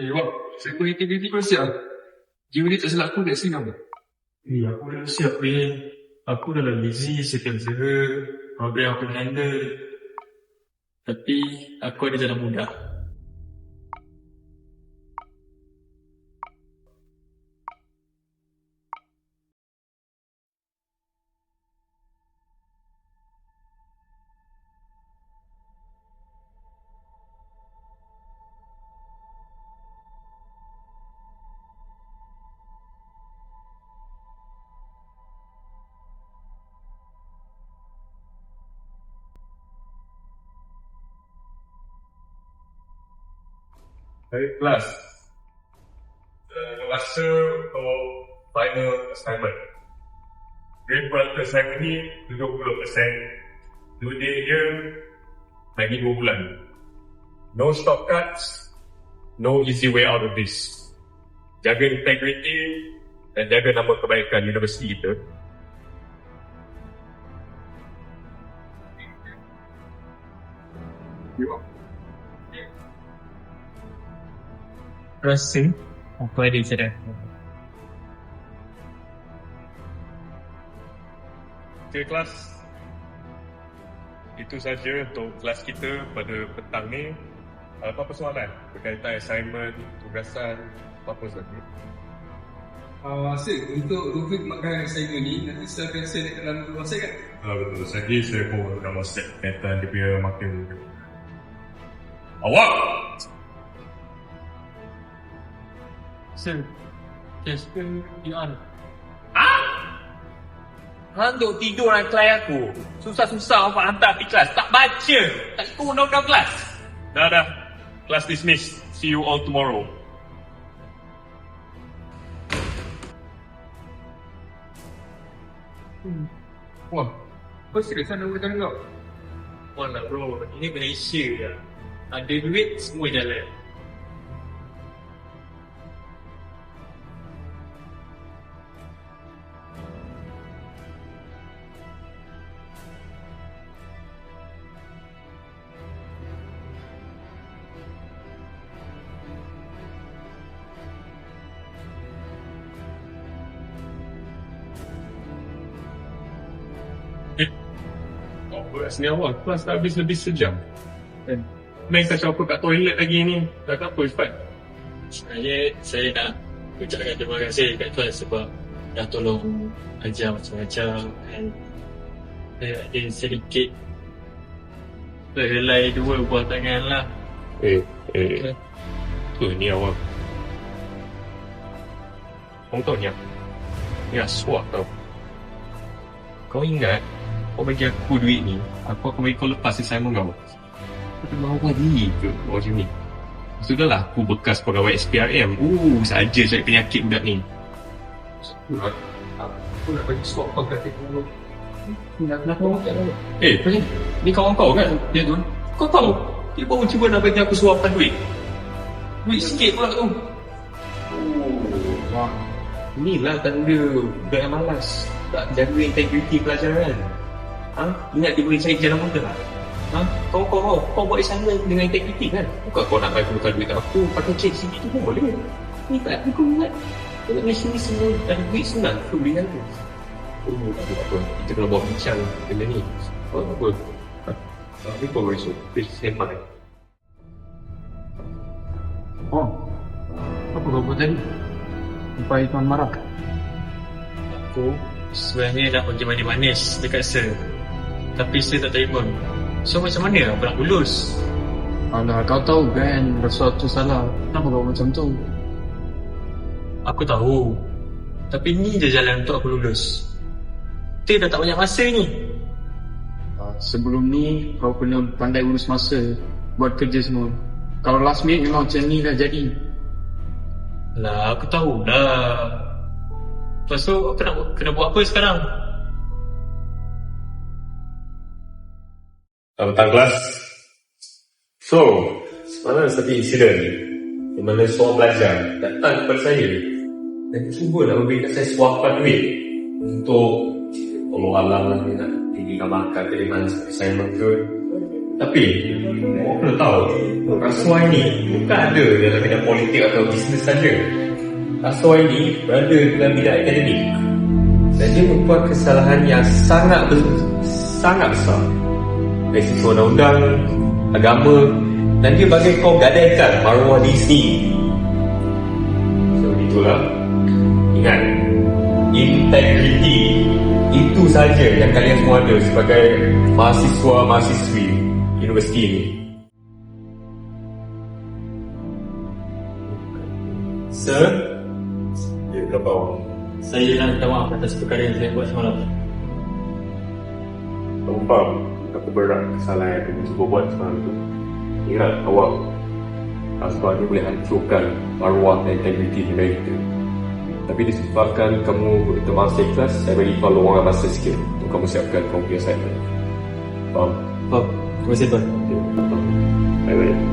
Eh, Wak, saya punya aktiviti kau siap. Jiwa dia tak silap aku kat sini apa? Eh, aku dah siap Win. Aku dah lah busy setiap usaha. Program aku handle. Tapi, aku ada jalan mudah. Hai kelas. Uh, masa untuk final assignment. Grade per assignment ni 70%. Due date dia lagi 2 bulan. No shortcuts, no easy way out of this. Jaga integrity dan jaga nama kebaikan universiti kita. Rasa apa ada sedar. Okay kelas. Itu saja untuk kelas kita pada petang ni. Apa-apa soalan berkaitan assignment, tugasan, apa-apa saja. Uh, Asyik, untuk Rufik makan assignment ni, nanti saya akan send dekat dalam keluar saya kan? Uh, betul. Saya pun mau set kaitan dia punya makin Awak! Sir, test PR? Hang duk tidur dalam kelas aku. Susah-susah apa hantar pergi kelas. Tak baca. Tak ikut undang-undang kelas. Dah dah. Class dismissed. See you all tomorrow. Wah, kau serius sana kau? Mana bro, ini Malaysia ya. Ada duit, semua jalan. Oh, kelas ni awal. Kelas dah habis lebih sejam. Eh. Main kacau apa kat toilet lagi ni. Tak apa, cepat. Sebenarnya saya nak ucapkan terima kasih kat tuan sebab dah tolong ajar macam-macam dan saya ada sedikit terhelai dua buah tangan lah. Eh, eh. Tu ni awal. Kau tahu ni apa? Ni aswak tau. Kau ingat kau bagi aku duit ni, aku akan bagi kau lepas assignment kau. Tak mahu lagi ke kau macam ni? Sudahlah, aku bekas pegawai SPRM. Uh, saja cari penyakit budak ni. Aku nak bagi swap kau kat teknologi. Eh, ni kawan kau kan? Ya tuan. Kau tahu, dia baru cuba nak bagi aku suapan duit. Duit sikit pula tu. Oh, wah. Inilah tanda budak yang malas. Tak jaga integriti pelajaran. Ha? Ingat dia boleh cari jalan mudah. Ha? Kau kau kau, kau buat assignment dengan integriti kan? Bukan kau nak bagi bukan duit aku, pakai cek sini tu pun boleh. Ni tak aku ingat. Kau nak sini semua ada duit senang tu beli kan tu. Oh, tak apa, apa. Kita kena buat bincang benda ni. Oh, tak apa. Ha? Tapi kau esok, please hemat. Oh, apa kau buat tadi? Sampai tuan marah. Aku sebenarnya nak pergi mandi manis dekat Sir. Tapi Sir tak terima. So macam mana aku nak lulus? Alah, kau tahu kan sesuatu salah. Kenapa kau macam tu? Aku tahu. Tapi ni je jalan untuk aku lulus. Kita dah tak banyak masa ni. Ah, sebelum ni, kau kena pandai urus masa buat kerja semua. Kalau last minute memang macam ni dah jadi. Lah, aku tahu dah. Lepas tu, aku nak, kena buat apa sekarang? Selamat datang kelas. So, semalam ada satu insiden di mana seorang pelajar datang kepada saya dan cuba nak memberikan saya suapan duit untuk Allah Allah lah dia nak tinggikan makan dari mana assignment ke Tapi, awak perlu tahu, rasuah ini bukan ada dalam bidang politik atau bisnes saja. Rasuah ini berada dalam bidang akademik. Dan dia membuat kesalahan yang sangat besar, sangat besar. Dari sisi undang-undang, agama, dan dia bagi kau gadaikan maruah di sini. So, itulah. Ingat, integriti itu saja yang kalian semua ada sebagai mahasiswa-mahasiswi universiti ini. Sir? Ya? Saya nak minta maaf atas perkara yang saya buat semalam. Kamu faham Aku berat kesalahan yang kamu cuba buat semalam tu Ingat awak Asbab ni boleh hancurkan Maruah dan integriti negara kita Tapi disebabkan kamu Begitu masa ikhlas Saya bagi kau luangan masa sikit Untuk kamu siapkan Kamu punya assignment Faham? Faham? Terima kasih tuan. Faham. Baik-baik